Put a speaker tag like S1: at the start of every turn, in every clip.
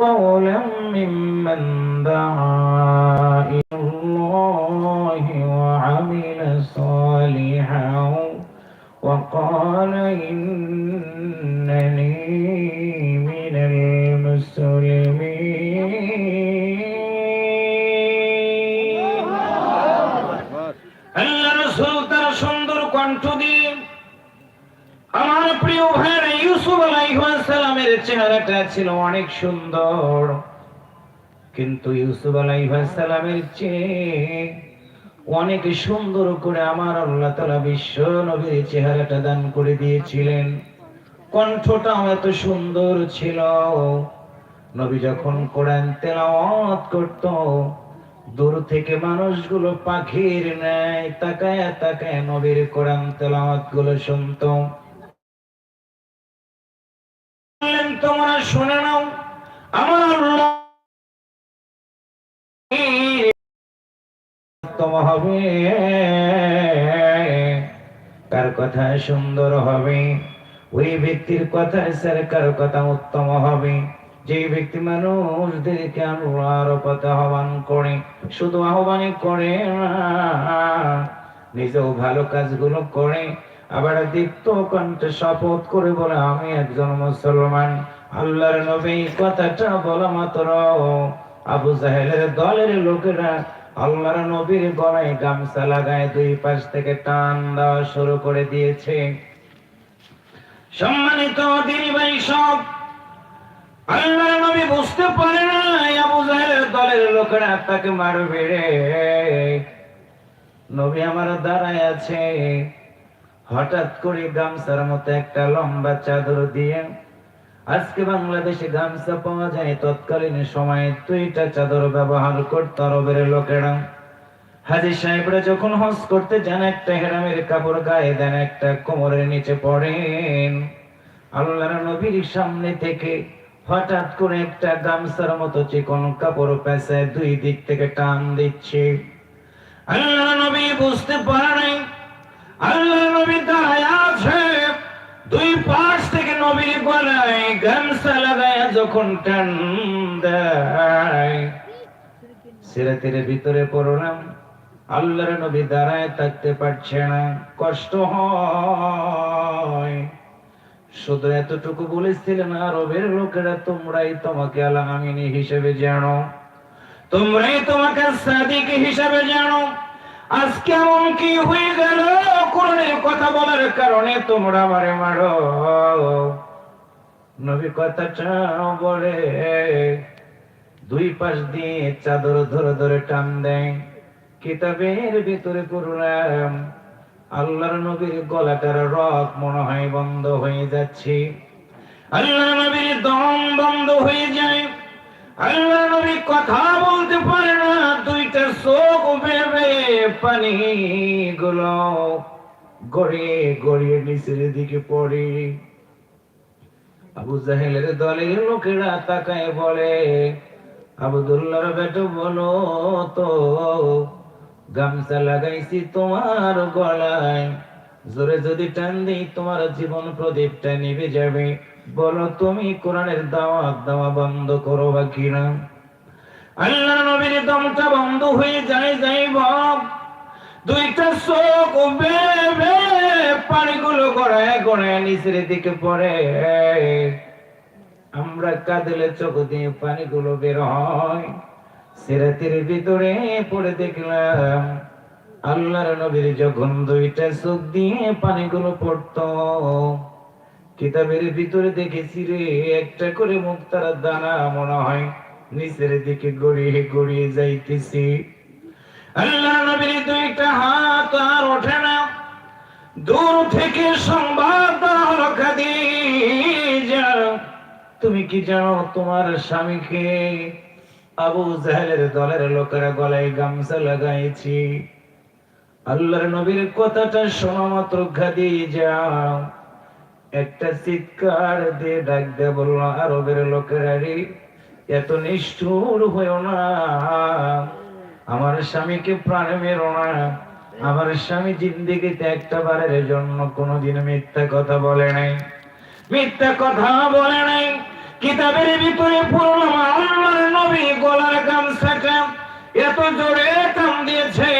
S1: قولا ممن دعا إلى الله وعمل صالحا وقال إنني من المسلمين আল্লাহ রসুল তার সুন্দর কণ্ঠ দিয়ে আমার প্রিয় ভাইয়ের ইউসুফ আলাইহাসালামের চেহারাটা ছিল অনেক সুন্দর কিন্তু ইউসুফ আলাইহাসালামের চেয়ে অনেক সুন্দর করে আমার আল্লাহ তালা বিশ্ব নবীর চেহারাটা দান করে দিয়েছিলেন। কণ্ঠটাও এত সুন্দর ছিল। নবী যখন কোরআন তেলাওয়াত করত, দূর থেকে মানুষগুলো পাখির ন্যায় তাকায় তাকায় নবীর কোরআন তেলাওয়াতগুলো শুনতো তোমরা শুনে নাও, আমার আল্লাহ উত্তম হবে। কার কথা সুন্দর হবে? ওই ব্যক্তির কথা স্যার, কার কথা উত্তম হবে? যে ব্যক্তি মানুষদেরকে আল্লাহর পথে আহ্বান করে, শুধু আহ্বানই করে নিজেও ভালো কাজগুলো করে, আবার দীপ্ত কণ্ঠে শপথ করে বলে, আমি একজন মুসলমান। আল্লাহর নবী কথাটা বলা মাত্র। আবু জাহেলের দলের লোকেরা আল্লাহর নবীর গলায় গামছা লাগায় দুই পাশ থেকে টান দেওয়া শুরু করে দিয়েছে। সম্মানিত দিনী ভাই সব নবী বুঝতে পারে না দলের লোকেরা তাকে মারবে রে। নবী আমার দাঁড়ায় আছে, হঠাৎ করে গামছার মতো একটা লম্বা চাদর দিয়ে আজকে বাংলাদেশে গামছা পাওয়া যায় তৎকালীন সময়ে দুইটা চাদর ব্যবহার করত আরবের লোকেরা। হাজি সাহেবরা যখন হজ করতে যান, একটা হেরামের কাপড় গায়ে দেন, একটা কোমরের নিচে পড়েন। আল্লাহর নবীর সামনে থেকে হঠাৎ করে একটা গামছার মতো চিকন কাপড় পেঁচায় দুই দিক থেকে টান দিচ্ছে। আল্লাহ নবী বুঝতে পারে নাই। আল্লাহ যখন টান দেয়, সিরাতের ভিতরে পড়লাম, আল্লাহর নবী দাঁড়ায় থাকতে পারছে না, কষ্ট হয়। শুধু এতটুকু বলেছিলেন, আরবের লোকেরা তোমরাই তোমাকে আলামিনী হিসেবে জানো। তোমরাই তোমাকে সাদিক হিসাবে জানো। আজকে এমন কি হয়ে গেল, কোরআনের কথা বলার কারণে তোমরা আমারে মারো। নবী কথাটা বলে, দুই পাশ দিয়ে চাদর ধরে ধরে টান দেয়। কিতাবের ভিতরে পড়লাম আল্লাহর নবীর গলাটার রক মনে হয় বন্ধ হয়ে যাচ্ছে। আল্লাহ নবীর দম বন্ধ হয়ে যায়। আল্লাহ নবী কথা বলতে পারে না, দুইটা চোখ বেবে পানি গুলো গড়িয়ে গড়িয়ে নিচের দিকে পড়ে। আবু জাহেলের দলের লোকেরা তাকায় বলে, আবদুল্লাহর বেটো বলো তো, গামছা লাগাইছি তোমার গলায়। জোরে যদি টান দিই তোমার জীবন প্রদীপটা নিভে যাবে। বলো তুমি কোরআনের দাওয়াত দেওয়া বন্ধ করো বা কিনা? আল্লাহ নবীর দমটা বন্ধ হয়ে যায়, যাই বাপ দুইটা চোখ বেবে পানিগুলো গড়ায় গড়ায় নিচের দিকে পড়ে। আমরা কাঁদলে চোখ দিয়ে পানিগুলো বের হয়। সিরাতের ভিতরে পড়ে দেখলাম, আল্লাহর নবীর যখন দুইটা চোখ দিয়ে পানিগুলো পড়তো, কিতাবের ভিতরে দেখেছি রে, একটা করে মুক্তার দানা মনে হয় নিচের দিকে গড়িয়ে গড়িয়ে যাইতেছি। দূর থেকে সংবাদ তুমি কি জানো তোমার স্বামীকে? আবু জাহেলের দলের লোকেরা গলায় গামছা লাগাইছি। আল্লাহর নবীর কথাটা শোনা মাত্র খাদিজা। একটা চিৎকার দিয়ে ডাক দিয়ে বলল, আরবের লোকেরা রে এত নিষ্ঠুর হয়েও না। আমার স্বামীকে প্রাণে মেরো না। আমার স্বামী জিন্দিগিতে একটা বারের জন্য কোনদিন মিথ্যা কথা বলে নাই। মিথ্যা কথা বলে নাই। কিতাবের ভিতরে পুরনো আল্লাহর নবী গলার গামছাটা এত জোরে কাম দিয়েছে,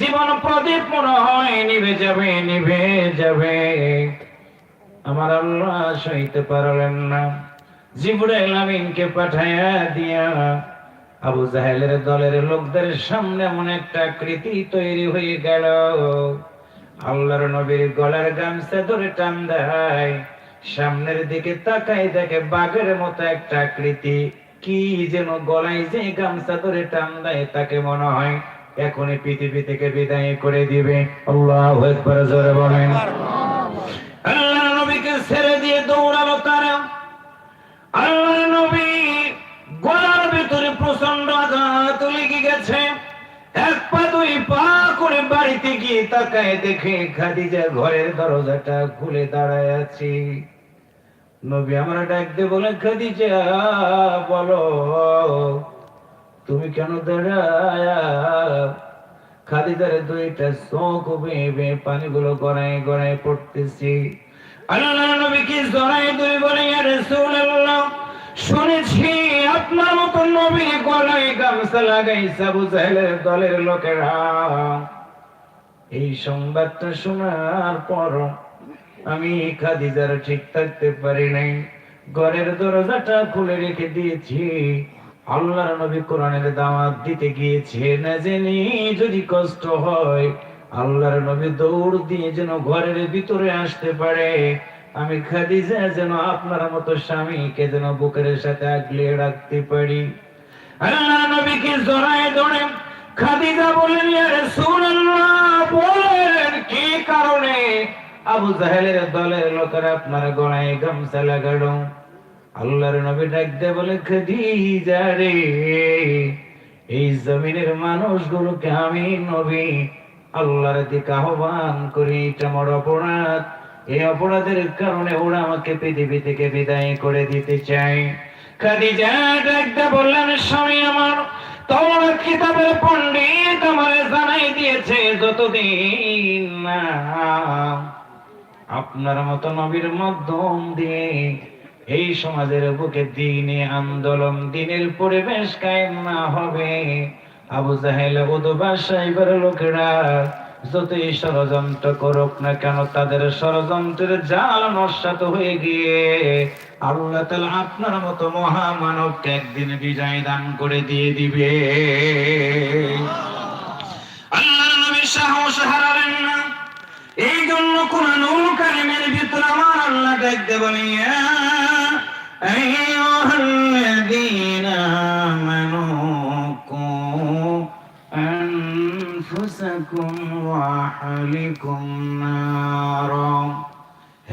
S1: জীবন প্রদীপ মনে হয় নিভে যাবে নিভে যাবে। আমার আল্লাহ সইতে পারলেন না। জিবরাইল আমিনকে পাঠায়া দিয়া আবু জাহেলের দলের লোকদের সামনে এমন একটা আকৃতি তৈরি হয়ে গেল। আল্লাহর নবীর গলার গামছা ধরে টান দেয়। সামনের দিকে তাকাই দেখে বাঘের মতো একটা আকৃতি কি যেন গলায় যে গামছা ধরে টান দেয় তাকে মনে হয় এখনই পৃথিবী থেকে বিদায় করে দিবে। আল্লাহ জোরে বলেন। বাড়িতে গিয়ে তাকায় দেখে খাদিজা ঘরের দরজাটা খুলে দাঁড়ায় আছে। নবী আমার ডাক দিয়ে বলে খাদিজা, বলো, তুমি কেন দাঁড়ায়? দুইটা পানিগুলো গড়ায় গড়ায় পড়তেছি। আল্লাহ নবীকে জড়াই দুই বলে শুনেছি আপনার মতো নবী গলায় গামছা লাগাইছে জাহেলের দলের লোকেরা। এই সংবাদটা শোনার পর আমি খাদিজার ঠিক থাকতে পারি নাই। ঘরের দরজাটা খুলে রেখে দিয়েছি। আল্লাহর নবী কোরআনের দাওয়াত দিতে গিয়েছে। না জেনে যদি কষ্ট হয়, আল্লাহর নবী দৌড় দিয়ে যেন ঘরের ভিতরে আসতে পারে। আমি খাদিজা যেন আপনার মতো স্বামীকে যেন বুকের সাথে আগলে রাখতে পারি। আল্লাহ নবীকে জড়ায় ধরে খাদিজা বলেন বলেন, কি কারণে আবু জাহেলের দলের লোকেরা আপনার গলায় গামছা লাগালো? আল্লাহর নবী ডাক দিয়ে বলে, খাদিজা রে, এই জমিনের মানুষগুলোকে আমি নবী আল্লাহর দিকে আহ্বান করি, এটা আমার অপরাধ। এই অপরাধের কারণে ওরা আমাকে পৃথিবী থেকে বিদায় করে দিতে চায়। খাদিজা ডাকটা বললেন, স্বামী আমার তোমার কিতাবের পণ্ডিত আমার জানাই দিয়েছে যতদিন আপনার মতো নবীর মাধ্যম দিয়ে এই সমাজের বুকে দিনে আন্দোলন, দিনের পরিবেশ কায়েম না হবে। আবু জাহেল, উদবা সাহেবের লোকেরা যতই ষড়যন্ত্র করুক না কেন, তাদের ষড়যন্ত্রের জাল নস্বাত হয়ে গিয়ে আল্লাহ তাআলা আপনার মতো মহামানবকে একদিন বিজয় দান করে দিয়ে দিবে। আল্লাহ নবী সাহস হারালেন না এই জন্য কোরআনুল কারিমের ভিতর আমার আল্লাহ ডাকতে বলি ইয়া আইয়ুহাল্লাযীনা আমানু কু আনফুসাকুম ওয়া আহলিকুম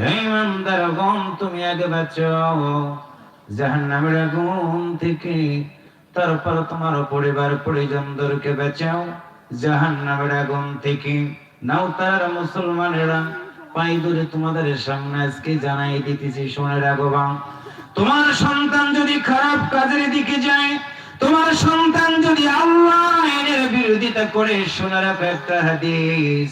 S1: নারা হে ইমানদারগণ তুমি আগে বাঁচাও। জাহান্নামের আগুন থেকে তারপর তোমার পরিবার পরিজনদেরকে বাঁচাও। জাহান্নামের আগুন থেকে নাও তার মুসলমানেরা। পাই ধরে তোমাদের সামনে আজকে জানাই দিতেছি, শুনে রাখবা তোমার সন্তান যদি খারাপ কাজের দিকে যায়, তোমার সন্তান যদি আল্লাহ বিরোধিতা করে, শুনে রাখো একটা হাদিস।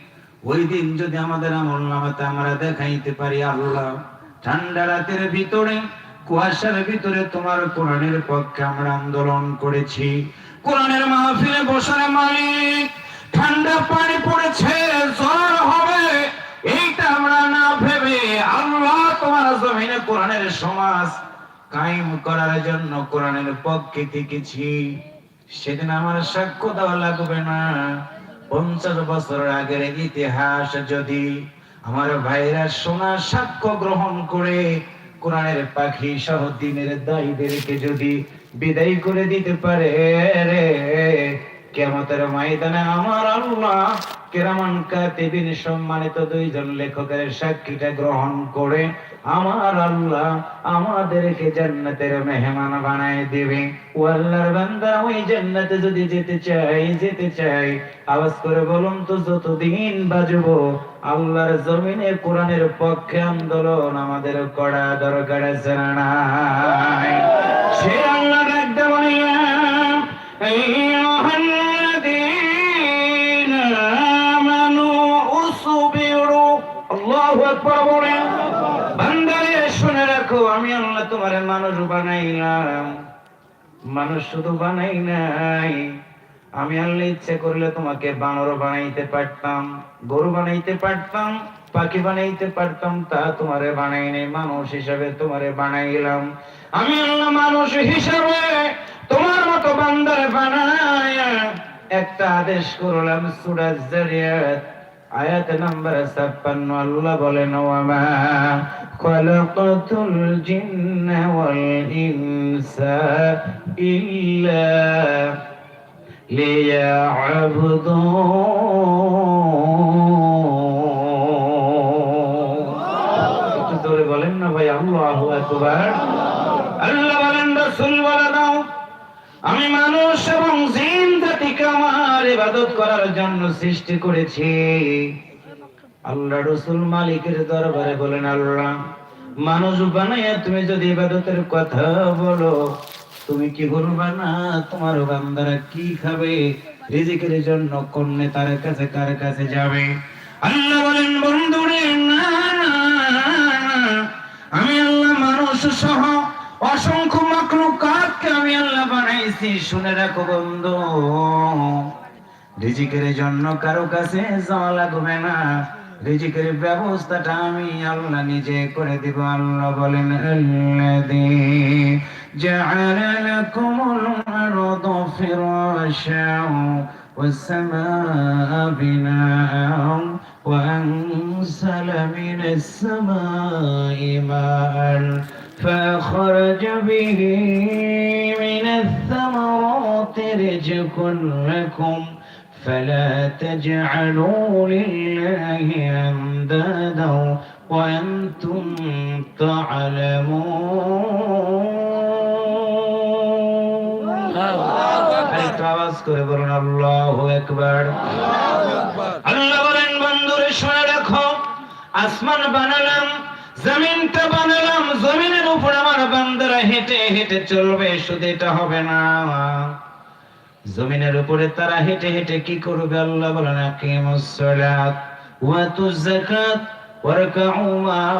S1: ওই দিন যদি আমাদের আমল নামাতে আমরা দেখাইতে পারি আল্লাহ। ঠান্ডা রাতের ভিতরে, কুয়াশার ভিতরে তোমার কোরআনের পক্ষে আমরা আন্দোলন করেছি। কোরআনের মাহফিলে বসার মালিক, ঠান্ডা পানি পড়েছে, জ্বর হবে, এইটা আমরা না ভেবে আল্লাহ তোমার জমিনে কোরআনের সমাজ কায়েম করার জন্য কোরআনের পক্ষে থেকেছি। সেদিন আমার সাক্ষ্য দেওয়া লাগবে না। পঞ্চাশ বছর আগের ইতিহাস যদি আমার ভাইরা সোনা সাক্ষ্য গ্রহণ করে, কোরআনের পাখি সহ দিনের দায়ীদেরকে যদি বিদায় করে দিতে পারে কেমতের ময়দানে আমার আল্লাহ কেরামান কাতিবিন সম্মানিত দুইজন লেখকের সাক্ষীটা গ্রহণ করে আমার আল্লাহ আমাদেরকে জান্নাতের মেহমান বানায় দিবে। ও আল্লাহর বান্দা, ওই জান্নাতে যদি যেতে চাই যেতে চাই, আওয়াজ করে বলুন তো, যতদিন বাজবো, আল্লাহর জমিনে কোরআনের পক্ষে আন্দোলন আমাদের করা দরকার আছে না সে আল্লাহ ডাকতে বলিয়া মানুষ বানাইলাম। মানুষ শুধু বানাই নাই। আমি আল্লাহ ইচ্ছে করলে তোমাকে বানর বানাইতে পারতাম, গরু বানাইতে পারতাম, পাখি বানাইতে পারতাম, তা তোমারে বানাই নাই, মানুষ হিসাবে তোমারে বানাইলাম। আমি আল্লাহ মানুষ হিসাবে তোমার মতো বান্দারে বানায় একটা আদেশ করলাম সুরাজ জারিয়াত, আয়াত নাম্বার 56 আল্লাহ বলেন ওয়ামা খলাকাতুল ইনসা ইল্লা লিয়াবুদুন একটু জোরে বলেন না ভাই, আল্লাহু আল্লাহ বলেন আমি মানুষ এবং জিন জাতিকে আমার ইবাদত করার জন্য সৃষ্টি করেছি। আল্লাহ রসুল মালিকের দরবারে বলেন আল্লাহ, মানুষ বানাইয়া তুমি যদি ইবাদতের কথা বলো, তুমি কি করবা না, তোমার বান্দারা কি খাবে, রিজিকের জন্য কোন তার কাছে কার কাছে যাবে? আল্লাহ বলেন, বন্ধুরে, না আমি আল্লাহ মানুষ সহ অসংখ্য মাকলুকাতকে আমি আল্লাহ বানাইছি। শুনে রাখো বন্ধু, রিজিকের জন্য কারও কাছে যাওয়া লাগবে না। রিজিকের ব্যবস্থাটা আমি আল্লাহ নিজে করে দিব আল্লাহ বলেন আল্লাযী জাআলা লাকুমুল আরদা ফিরাশাও والسماء بناء وأنزل من السماء ماء فأخرج به من الثمرات رزقا لكم فلا تجعلوا لله أندادا وأنتم تعلمون আরেকটু আওয়াজ করে বলুন আল্লাহু আকবার আল্লাহ বলেন বন্ধুরে শুনে রাখো আসমান বানালাম জমিনটা বানালাম জমিনের উপর আমার বান্দারা হেঁটে হেঁটে চলবে শুধু এটা হবে না জমিনের উপরে তারা হেঁটে হেঁটে কি করবে আল্লাহ বলেন, আকিমুস সালাত ওয়া তুজ যাকাত ওয়ারকাউ মা'আর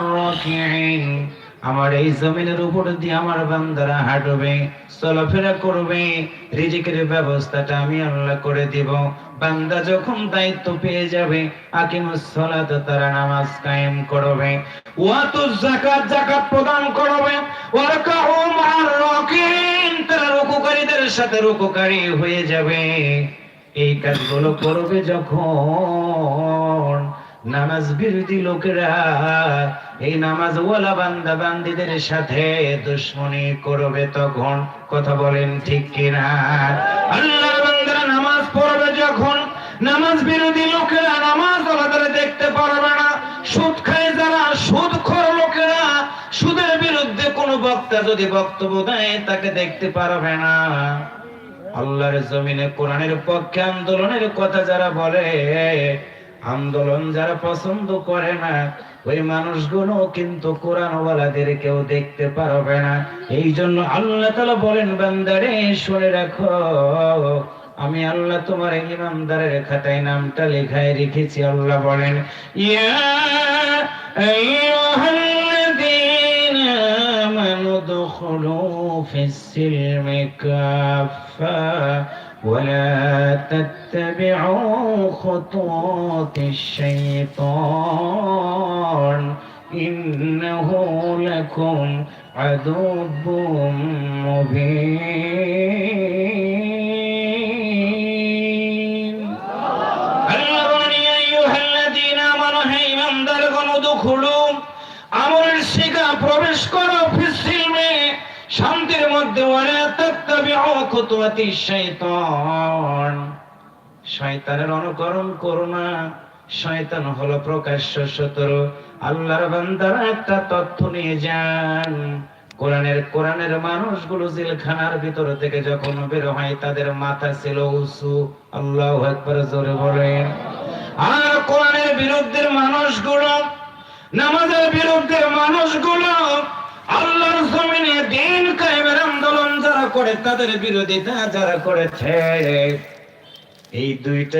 S1: আমার এই জমিনের উপর দিয়ে আমার বান্দারা হাঁটবে, চলাফেরা করবে, রিজিকের ব্যবস্থাটা আমি আল্লাহ করে দিব। বান্দা যখন দায়িত্ব পেয়ে যাবে আকিমুস সালাত তারা নামাজ কায়েম করবে। ওয়াতু যাকাত যাকাত প্রদান করবে। ওয়ারকাউ মা'আর রাকিঈন তারা রুকুকারীদের সাথে রুকুকারী হয়ে যাবে। এই কাজগুলো করবে যখন নামাজ বিরোধী লোকেরা, এই নামাজ ওয়ালা বান্দা বান্দিদের সাথে দুশ্মনী করবে তখন। কথা বলেন ঠিক কিনা? আল্লাহর বান্দারা নামাজ পড়বে যখন নামাজ বিরোধী লোকেরা নামাজ ওলাদের দেখতে পারবে না। সুদ খায় যারা, সুদ খোর লোকেরা। সুদের বিরুদ্ধে কোনো বক্তা যদি বক্তব্য দেয়, তাকে দেখতে পারবে না। আল্লাহর জমিনে, কোরআনের পক্ষে আন্দোলনের কথা যারা বলে, আন্দোলন যারা পছন্দ করে না, ওই মানুষগুলো কিন্তু কোরআনওয়ালাদের কেউ দেখতে পারবে না। এই জন্য আল্লাহ তালা বলেন, বান্দারে, শুনে রাখো। আমি আল্লাহ তোমার ইমানদারের খাতায় নামটা লেখায় রেখেছি আল্লাহ বলেন ইয়া আইয়ুহাল্লাযীনা আমানু দুখুলু ফিস-সিলমি কাফা ولا تتبعوا خطوات الشيطان إنه لكم عدو مبين শয়তানের অনুকরণ করো না। শয়তান হলো প্রকাশ্য শত্রু। আল্লাহর বান্দারা একটা তথ্য নিয়ে যান। কোরআনের কোরআনের মানুষগুলো জেলখানার ভিতর থেকে যখন বের হয়, তাদের মাথা ছিল উঁচু। আল্লাহ একবার জোরে বলেন। আর কোরআনের বিরুদ্ধের মানুষগুলো, নামাজের বিরুদ্ধের মানুষগুলো আল্লাহর জমিনে দিন কায়েমের আন্দোলন যারা করে, তাদের বিরোধিতা যারা করেছে। এই দুইটা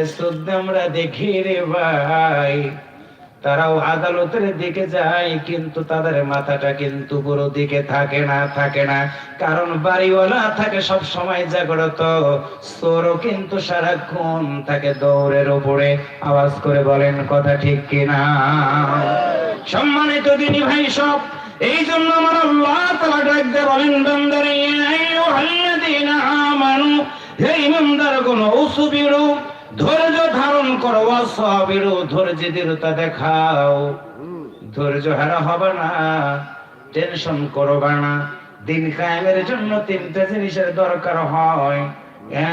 S1: আমরা দেখি রে ভাই। তারাও আদালতের দিকে যায়, কিন্তু তাদের মাথাটা কিন্তু পুরো দিকে থাকে না থাকে না। কারণ বাড়িওয়ালা থাকে সব সময় জাগ্রত। চোরও কিন্তু সারাক্ষণ থাকে দৌড়ের উপরে। আওয়াজ করে বলেন, কথা ঠিক কিনা? সম্মানিত দিনী ভাই সব এই জন্য আমার আল্লাহ তাআলা ডাক দিয়ে বলেন বান্দারে আমানু, হে ইমানদার কোন উসুবিরু ধৈর্য ধারণ করো, ওয়াসাবিরু, ধৈর্য দৃঢ়তা দেখাও। ধৈর্য হারা হবে না, টেনশন করবে না। দিন কায়েমের জন্য তিনটা জিনিসের দরকার হয়।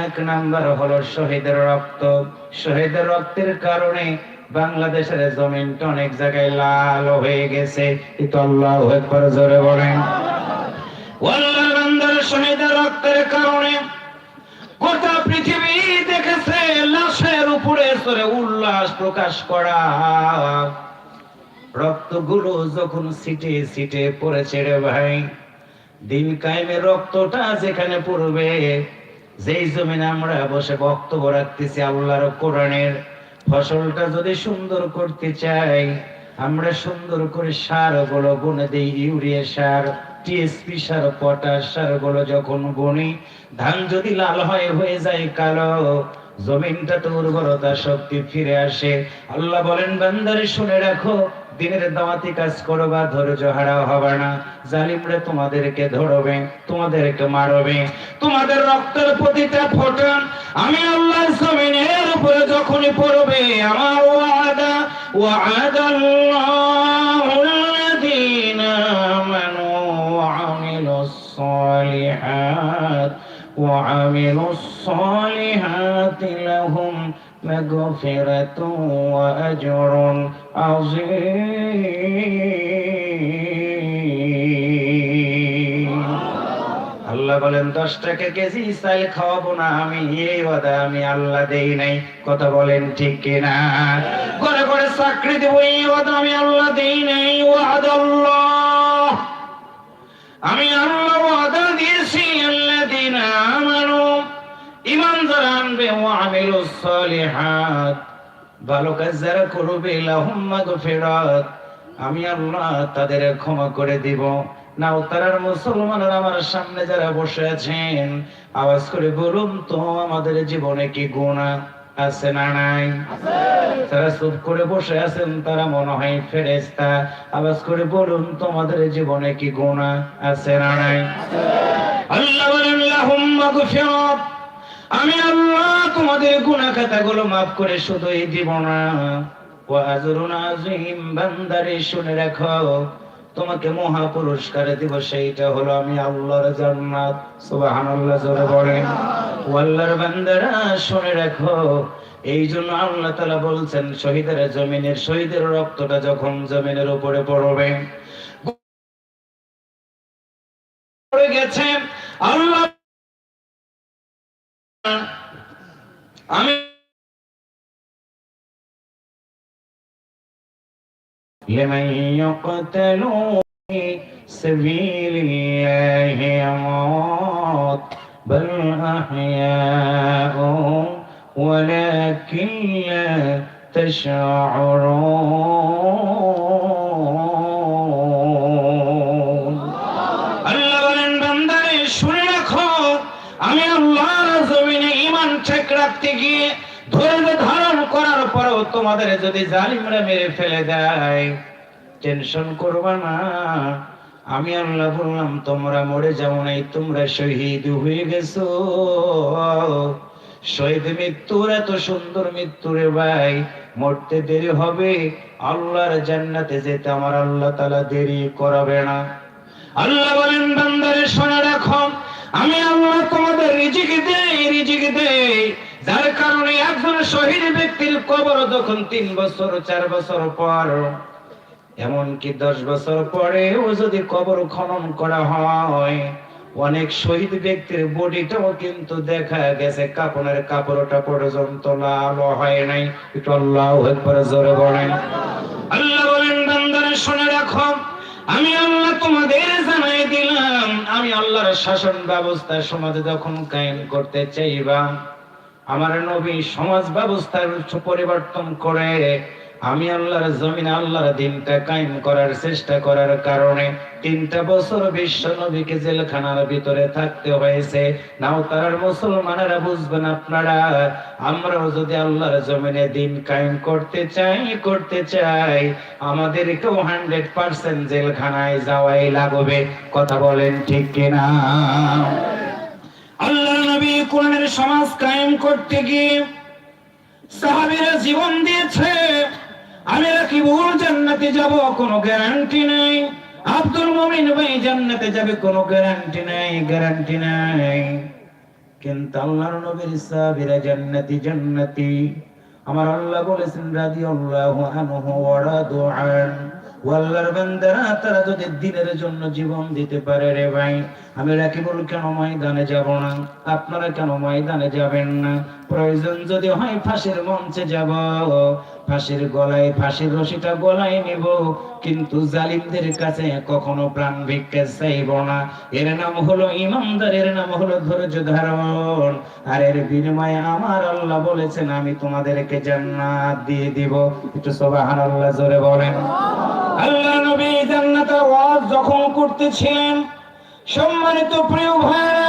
S1: এক নাম্বার হলো শহীদের রক্ত। শহীদের রক্তের কারণে বাংলাদেশের জমিনটা অনেক জায়গায় লাল হয়ে গেছে। কিন্তু আল্লাহ জোরে বলেন। যখন সিটে সিটে পড়েছে রে ভাই, দিন কায়েমে রক্তটা যেখানে পড়বে, যেই জমিনে আমরা বসে বক্তব্য রাখতেছি আল্লাহর কোরআনের ফসলটা যদি সুন্দর করতে চাই, আমরা সুন্দর করে সারগুলো গুনে দিই, ইউরিয়া সার, টিএসপি সার, পটাশ সারগুলো যখন গুনি, ধান যদি লাল হয়ে হয়ে যায় কালো, জমিনটা তো উর্বরতা শক্তি ফিরে আসে। আল্লাহ বলেন, বান্দারে শুনে রাখো দিনের দাওয়াতি কাজ করবা ধৈর্য হারা হবে না জালিমরা তোমাদেরকে ধরবে তোমাদেরকে মারবে তোমাদের রক্তের প্রতিটা ফোঁটা আমি আল্লাহর জমিনের উপরে যখনই পড়বে আমার ওয়াদা ওয়াদা আল্লাহুল্লাযীনা আমানু ওয়া আমিলুস সালিহাত وعملوا الصالحات لهم مغفرة وأجر عظيم আল্লাহ বলেন দশ টাকা কেজি চাল খাওয়াবো না আমি এই ওয়াদা আমি আল্লাহ দেই নাই কথা বলেন ঠিক কিনা করে করে চাকরি দেবো এই ওয়াদা আমি আল্লাহ দেই নাই ওয়াদা আল্লাহ আমি আল্লাহ সালিহাত। ভালো কাজ যারা করবে আমি আল্লাহ তাদের ক্ষমা করে দিব। তারার মুসলমানরা আমার সামনে যারা বসে আছেন, আওয়াজ করে বলুন, তো আমাদের জীবনে কি গুনাহ আছে না নাই? তারা চুপ করে বসে আছেন, তারা মনে হয় ফেরেস্তা আওয়াজ করে বলুন, তোমাদের জীবনে কি গুনাহ আছে না নাই? আল্লাহ মাগফিরাত। আমি আল্লাহ তোমাদের গুনাহ খাতাগুলো maaf করে শুধুই দিব না। শুনে রাখো। তোমাকে মহা পুরস্কার দিব সেইটা হলো আমি আল্লাহর জান্নাত। বান্দারা, শুনে রাখো। এই জন্য আল্লাহ তাআলা বলছেন, শহীদের জমিনের, শহীদের রক্তটা যখন জমিনের উপরে পড়বে পড়ে গেছে, আল্লাহ لمن يقتل في سبيل الله أموات بل أحياء ولكن لا تشعرون. রাখতে গিয়ে ধৈর্য ধারণ করার পরেও তোমাদের যদি জালিমরা মেরে ফেলে দেয়, টেনশন করবা না। আমি আল্লাহ বললাম, তোমরা মরে যাও নাই, তোমরা শহীদ হয়ে গেছো। শহীদ মৃত্যুর এত সুন্দর মৃত্যু রে ভাই, মরতে দেরি হবে। আল্লাহর জান্নাতে যেতে আমার আল্লাহ তালা দেরি করাবে না। আল্লাহ বলেন, বান্দারে, শুনে রাখো আমি শহীদ ব্যক্তির কবর যখন তিন বছর, চার বছর পর, এমনকি দশ বছর পরেও যদি কবর খনন করা হয়, অনেক শহীদ ব্যক্তির বডিটাও কিন্তু দেখা গেছে কাপড়ের কাপড়টা পর্যন্ত লাল হয় নাই। একটু আল্লাহ একবার জোরে বলেন। আল্লাহ বলেন, বান্দারে শুনে রাখো, আমি আল্লাহ তোমাদের জানাই দিলাম, আমি আল্লাহর শাসন ব্যবস্থা সমাজে যখন কায়েম করতে চাইবা আমার নবী সমাজ ব্যবস্থার পরিবর্তন করে আমি আল্লাহর জমিনে আল্লাহর দিনটা কায়েম করার চেষ্টা করার কারণে তিনটা বছর বিশ্ব নবীকে জেলখানার ভিতরে থাকতে হয়েছে। নাও তারার মুসলমানেরা বুঝবেন আপনারা, আমরাও যদি আল্লাহর জমিনে দিন কায়েম করতে চাই করতে চাই, আমাদেরকেও হান্ড্রেড পার্সেন্ট জেলখানায় যাওয়াই লাগবে। কথা বলেন ঠিক কিনা? কোরআনের সমাজ কায়েম করতে গিয়ে সাহাবীরা জীবন দিয়েছে, আমি কি ভুল, জান্নাতে যাব, কোনো গ্যারান্টি নেই। আব্দুল মুমিন ভাই জান্নাতে যাবে, কোনো গ্যারান্টি নেই গ্যারান্টি নেই। কিন্তু আল্লাহর নবীর সাহাবীরা জান্নাতি জান্নাতি। আমার আল্লাহ বলেছেন, রাদিয়াল্লাহু আনহু ওয়া রাদু ওয়াল্লাহর বান্দারা, তারা যদি দিনের জন্য জীবন দিতে পারে রে ভাই, আমি রাকিবুল কেন ময়দানে যাব না? আপনারা কেন ময়দানে যাবেন না? প্রয়োজন যদি হয় ফাঁসির মঞ্চে যাব। ফাঁসির গলায় ফাঁসির রশিটা গলায় নিব। কিন্তু জালিমদের কাছে কখনো প্রাণ ভিক্ষা চাইব না। এর নাম হলো ইমানদার, এর নাম হলো ধৈর্য ধারণ। আর এর বিনিময়ে আমার আল্লাহ বলেছেন, আমি তোমাদেরকে জান্নাত দিয়ে দিব। একটু সুবহানাল্লাহ জোরে বলেন। আল্লাহ নবী জান্নাতের ওয়াজ যখন করতেছিলেন সম্মানিত প্রিয় ভাইরা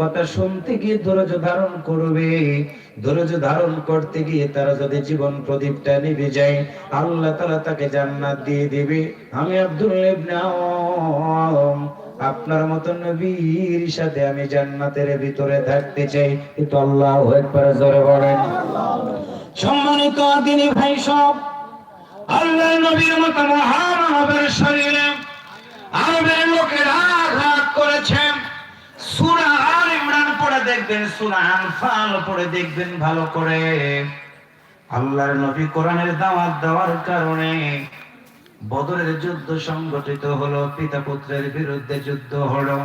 S1: কথা শুনতে গিয়ে ধৈর্য ধারণ করবে। ধৈর্য ধারণ করতে গিয়ে তারা যদি জীবন প্রদীপটা নিভে যায়, আল্লাহ তাআলা তাকে জান্নাত দিয়ে দিবে। আমি আব্দুল আপনার মতন নবীর সাথে আমি জান্নাতের ভিতরে থাকতে চাই। কিন্তু আল্লাহ একবার জোরে বলেন। সম্মানিত দিনী ভাই সব আল্লাহ নবীর মতো মহামানবের শরীরে আরবের লোকেরা আঘাত করেছেন। সূরা দেখবেন সূরা আনফাল পড়ে দেখবেন ভালো করে। আল্লাহর নবী কোরআনের দাওয়াত দেওয়ার কারণে বদরের যুদ্ধ সংগঠিত হলো, পিতা পুত্রের বিরুদ্ধে যুদ্ধ হলো।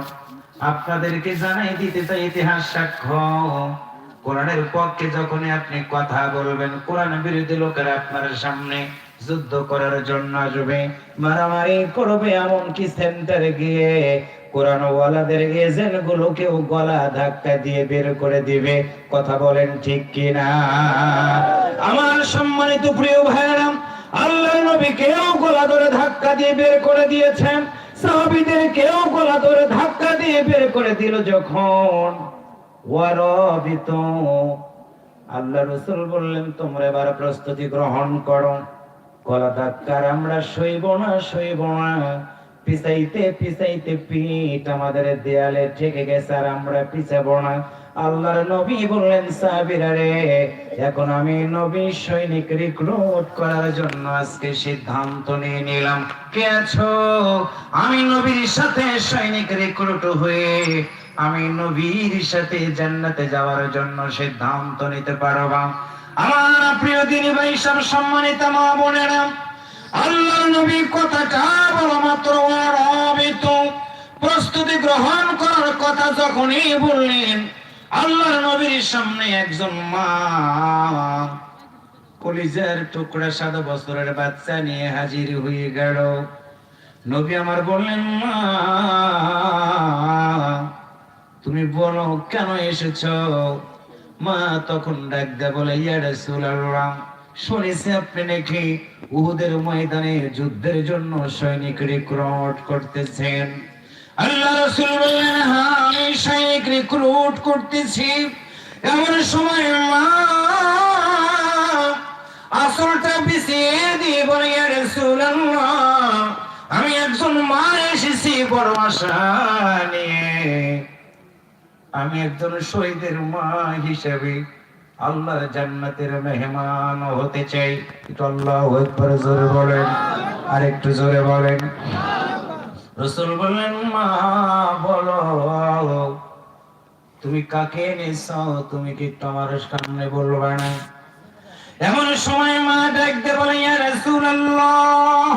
S1: আপনাদেরকে জানাই দিতে চাই ইতিহাস সাক্ষ্য। কোরআনের পক্ষে যখনই আপনি কথা বলবেন, কোরআন বিরোধী লোকেরা আপনার সামনে যুদ্ধ করার জন্য আসবে। মারামারি করবে এমনকি সেন্টারে গিয়ে কোরআন ওয়ালাদের এজেন্ট গুলোকেও গলা ধাক্কা দিয়ে বের করে দিবে। কথা বলেন ঠিক কিনা? আমার সম্মানিত প্রিয় ভাইরা আল্লাহ নবী কেউ ধরে ধাক্কা দিয়ে বের করে দিয়েছেন। সাহাবীদের কেউ ধরে ধাক্কা দিয়ে বের করে দিল যখন। ওয়ারবিত। আল্লাহ রসুল বললেন, তোমরা এবার প্রস্তুতি গ্রহণ করো। গলা ধাক্কার আমরা সইব না সইব না। পিছাইতে পিছাইতে পিঠ আমাদের দেয়ালে ঠেকে গেছে আর আমরা পিছাবো না। আল্লাহর নবী বললেন, সাহাবীরা রে, এখন আমি নবী সৈনিক রিক্রুট করার জন্য আজকে সিদ্ধান্ত নিয়ে নিলাম। কে আছো? আমি নবীর সাথে সৈনিক রিক্রুট হয়ে আমি নবীর সাথে জান্নাতে যাওয়ার জন্য সিদ্ধান্ত নিতে পারবা। আমার প্রিয় দিনী ভাই, সব সম্মানিত মা বোনেরা আল্লাহ নবী কথাটা বলা মাত্র প্রস্তুতি গ্রহণ করার কথা যখনই বললেন আল্লাহ নবীর সামনে একজন মা কলিজার টুকরা সাত বছরের বাচ্চা নিয়ে হাজির হয়ে গেল। নবী আমার বললেন, মা, তুমি বলো, কেন এসেছ? মা তখন ডাক দে বলে, ইয়া রাসূলুল্লাহ। উহুদের ময়দানে যুদ্ধের জন্য সৈনিক রিক্রুট করতেছেন। আল্লাহ রাসূল বললেন হ্যাঁ আমি সৈনিক রিক্রুট করতেছি। এমন সময় আসলটা পিছিয়ে দিয়ে বলে আমি একজন মা এসেছি বড় আশা নিয়ে। আমি একজন শহীদের মা হিসেবে আল্লাহ জান্নাতের মেহমান হতে চাই। একটু আল্লাহ একবারে জোরে বলেন আর একটু জোরে বলেন। রসুল বলেন মা, বলো, তুমি কাকে এনেছাও তুমি কি তোমার সামনে বলবে না? এমন সময় মা ডাকতে বলে রসুল আল্লাহ